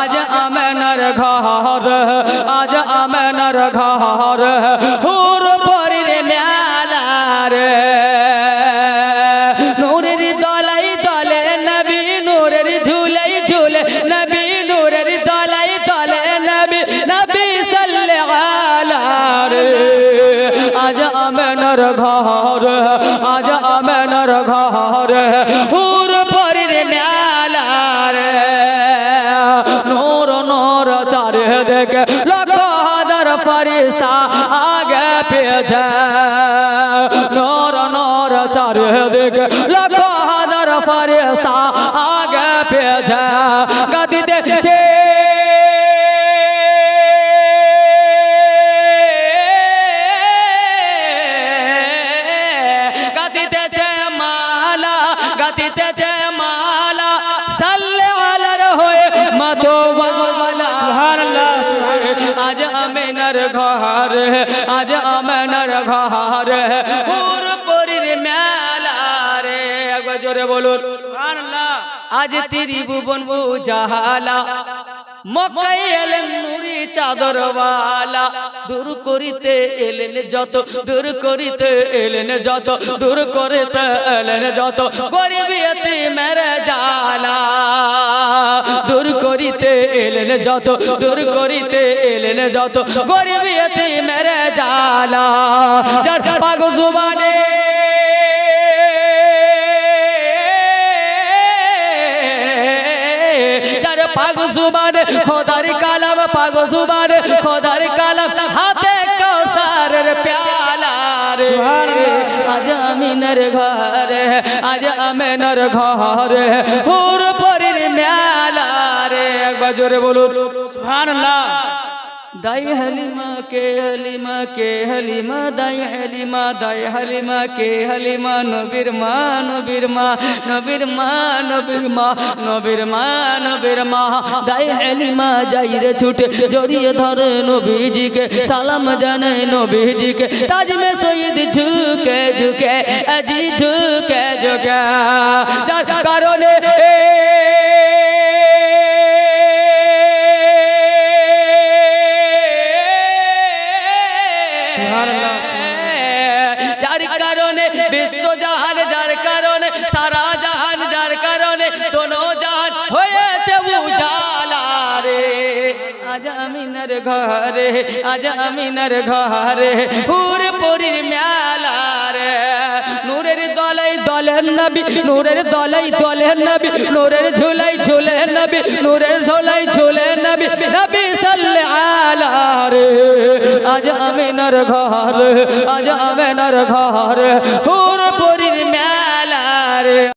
আজ আমেনার ঘর, আজ আমেনার ঘর, হুর পরির মেলার। নূরের দলাই দলে নবী, নূরের ঝুলাই ঝুলে নবী, নূরের দলাই দলে নবী নবী সাল্লাল্লাহু আজ আমেনার ঘর, আজ আমেনার ঘর, হুর देखे लोगो हज़ार फरिश्ता आगे पीछे। नोर नोर चार देखे लोगो हज़ार फरिश्ता आगे पीछे। गति दे गति माला गति আমেনার ঘর আজ আমেনার ঘর। পুর পুরীর মেলা রে একবার জোরে বলুন। আজ ত্রিভুবন জাহালা মক্কাই এলেন নুরি চাদরওয়ালা। দূর করিতে এলেন যত দূর করিতে এলেন যত দূর করিতে এলেন যত। গরিবিয়তি মেরে জালা দূর করিতে এলেন যত দূর করিতে এলেন যত। গরিবিয়তি মেরে জালা যার পাগ জুবানে। যার পাগ জুবান খোদার কালাম পাগ জুবান খোদার কালাম হাতে কৌসারের প্যালার আজ আমিনের ঘরে আজ আমিনের ঘর হুর পরির মেলারে একবার জোরে বলুন। সুবহানাল্লাহ। দাই হালিমা কে হালিমা কে হালিমা দাই হালিমা দাই হালিমা কে হালিমা নবীর মা নবীর মা নবীর মা নবীর মা নবীর মা নবীর মা। দাই হালিমা যাই রে ছুটে জড়িয়ে ধরে নবীজিকে, সালাম জানাই নবীজিকে। তাজ মে শহীদ ঝুকে ঝুকে, আজি ঝুকে ঝুকে। কারণে যার কারণে বিশ্ব জাহান, যার কারণে সারা জাহান, যার কারণে দোনো জাহান হয়েছে উজালা রে। আজ আমিনার ঘরে, আজ আমিনার ঘরে পুরপুরীর মেলা রে। ঝুলেন নবী, নূরের দলাই দলেন নবী, নূরের ঝুলাই ঝুলেন নবী, নূরের ঝোলাই ঝুলেন নবী নবী সাল্লে আলা রে, আজ আমিনার ঘর, আজ আমিনার ঘর হুর পুরীর মেলা রে।